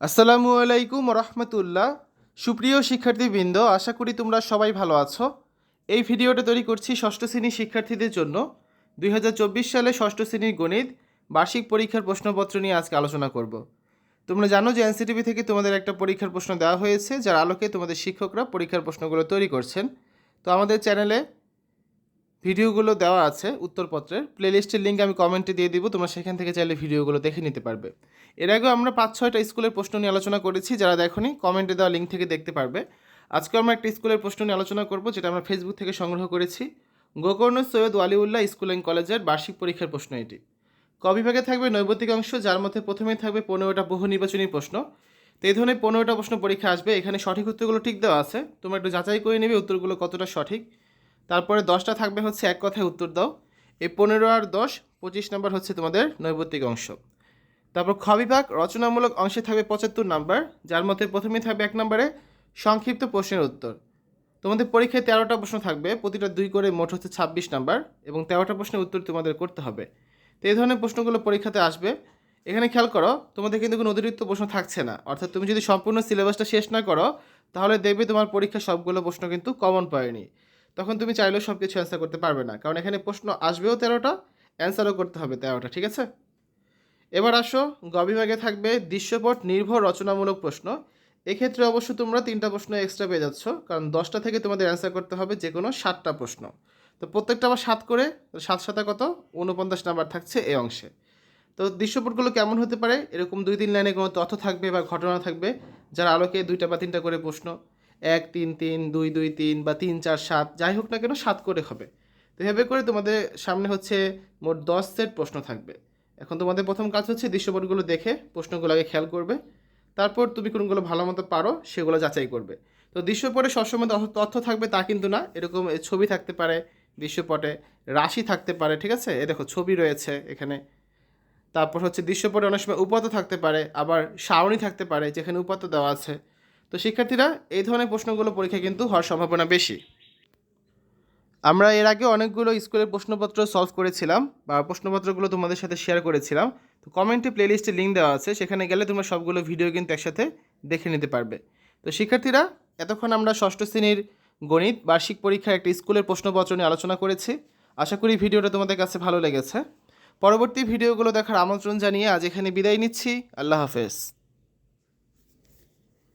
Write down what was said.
আসসালামু আলাইকুম রহমতুল্লাহ সুপ্রিয় শিক্ষার্থীবৃন্দ, আশা করি তোমরা সবাই ভালো আছো। এই ভিডিওটা তৈরি করছি ষষ্ঠ শ্রেণির শিক্ষার্থীদের জন্য। দুই হাজার চব্বিশ সালে ষষ্ঠ শ্রেণির গণিত, বার্ষিক পরীক্ষার প্রশ্নপত্র নিয়ে আজকে আলোচনা করব। তোমরা জানো যে এনসিটিভি থেকে তোমাদের একটা পরীক্ষার প্রশ্ন দেওয়া হয়েছে, যার আলোকে তোমাদের শিক্ষকরা পরীক্ষার প্রশ্নগুলো তৈরি করছেন। তো আমাদের চ্যানেলে ভিডিওগুলো দেওয়া আছে উত্তরপত্রের। প্লেলিস্টের লিঙ্ক আমি কমেন্টে দিয়ে দিব, তোমরা সেখান থেকে চাইলে ভিডিওগুলো দেখে নিতে পারবে। এর আগেও আমরা পাঁচ, ছয়টা স্কুলের প্রশ্ন নিয়ে আলোচনা করেছি, যারা দেখোনি কমেন্টে দেওয়া লিঙ্ক থেকে দেখতে পারবে। আজকে আমরা একটা স্কুলের প্রশ্ন নিয়ে আলোচনা করব, যেটা আমরা ফেসবুক থেকে সংগ্রহ করেছি। গোকর্ণ সৈয়দ ওয়ালিউল্লাহ স্কুল অ্যান্ড কলেজের বার্ষিক পরীক্ষার প্রশ্ন এটি। ক বিভাগে থাকবে নৈবতিক অংশ, যার মধ্যে প্রথমেই থাকবে পনেরোটা বহু নির্বাচনী প্রশ্ন। তো এই ধরনের পনেরোটা প্রশ্ন পরীক্ষা আসবে, এখানে সঠিক উত্তরগুলো ঠিক দেওয়া আছে। তোমরা একটু যাচাই করে নেবে উত্তরগুলো কতটা সঠিক। তারপরে দশটা থাকবে হচ্ছে এক কথায় উত্তর দাও। এই পনেরো আর দশ, পঁচিশ নাম্বার হচ্ছে তোমাদের নৈবতিক অংশ। তারপর খ বিভাগ, রচনামূলক অংশে থাকবে পঁচাত্তর নাম্বার, যার মধ্যে প্রথমেই থাকবে এক নম্বরে সংক্ষিপ্ত প্রশ্নের উত্তর। তোমাদের পরীক্ষায় তেরোটা প্রশ্ন থাকবে, প্রতিটা দুই করে মোট হচ্ছে ছাব্বিশ নাম্বার এবং তেরোটা প্রশ্নের উত্তর তোমাদের করতে হবে। তো এই ধরনের প্রশ্নগুলো পরীক্ষাতে আসবে। এখানে খেয়াল করো, তোমাদের কিন্তু কোনো অতিরিক্ত প্রশ্ন থাকছে না। অর্থাৎ তুমি যদি সম্পূর্ণ সিলেবাসটা শেষ না করো, তাহলে দেখবে তোমার পরীক্ষা সবগুলো প্রশ্ন কিন্তু কমন পায়নি তখন তুমি চাইলেও সব কিছু অ্যান্সার করতে পারবে না। কারণ এখানে প্রশ্ন আসবেও তেরোটা অ্যান্সারও করতে হবে তেরোটা, ঠিক আছে? এবার আসো, গ বিভাগে থাকবে দৃশ্যপট নির্ভর রচনামূলক প্রশ্ন। এক্ষেত্রে অবশ্য তোমরা তিনটা প্রশ্ন এক্সট্রা পেয়ে যাচ্ছ, কারণ দশটা থেকে তোমাদের অ্যান্সার করতে হবে যে কোনো সাতটা প্রশ্ন। তো প্রত্যেকটা আবার সাত করে সাত সাতা কত? উনপঞ্চাশ নাম্বার থাকছে এই অংশে। তো দৃশ্যপটগুলো কেমন হতে পারে? এরকম দুই তিন লাইনে কোনো তথ্য থাকবে বা ঘটনা থাকবে, যার আলোকে দুইটা বা তিনটা করে প্রশ্ন। এক, তিন তিন, দুই দুই, তিন বা তিন, চার, সাত, যাই হোক না কেন সাত করে হবে। তো এভাবে করে তোমাদের সামনে হচ্ছে মোট দশ সেট প্রশ্ন থাকবে। এখন তোমাদের প্রথম কাজ হচ্ছে দৃশ্যপটগুলো দেখে প্রশ্নগুলো আগে খেয়াল করবে। তারপর তুমি কোনগুলো ভালো মতো পারো সেগুলো যাচাই করবে। তো দৃশ্যপটে সবসময় তথ্য- থাকবে তা কিন্তু না। এরকম ছবি থাকতে পারে, দৃশ্যপটে রাশি থাকতে পারে, ঠিক আছে? এ দেখো, ছবি রয়েছে এখানে। তারপর হচ্ছে দৃশ্যপটে অনেক সময় উপাত্ত থাকতে পারে, আবার সারণী থাকতে পারে যেখানে উপাত্ত দেওয়া আছে। তো শিক্ষার্থীরা এই ধরনের প্রশ্নগুলো পরীক্ষা কিন্তু হওয়ার সম্ভাবনা বেশি। আমরা এর আগে অনেকগুলো স্কুলের প্রশ্নপত্র সলভ করেছিলাম বা প্রশ্নপত্রগুলো তোমাদের সাথে শেয়ার করেছিলাম। তো কমেন্টে প্লেলিস্টে লিঙ্ক দেওয়া আছে, সেখানে গেলে তোমরা সবগুলো ভিডিও কিন্তু একসাথে দেখে নিতে পারবে। তো শিক্ষার্থীরা, এতক্ষণ আমরা ষষ্ঠ শ্রেণির গণিত বার্ষিক পরীক্ষার একটি স্কুলের প্রশ্নপত্র নিয়ে আলোচনা করেছি। আশা করি ভিডিওটা তোমাদের কাছে ভালো লেগেছে। পরবর্তী ভিডিওগুলো দেখার আমন্ত্রণ জানিয়ে আজ এখানে বিদায় নিচ্ছি। আল্লাহ হাফেজ।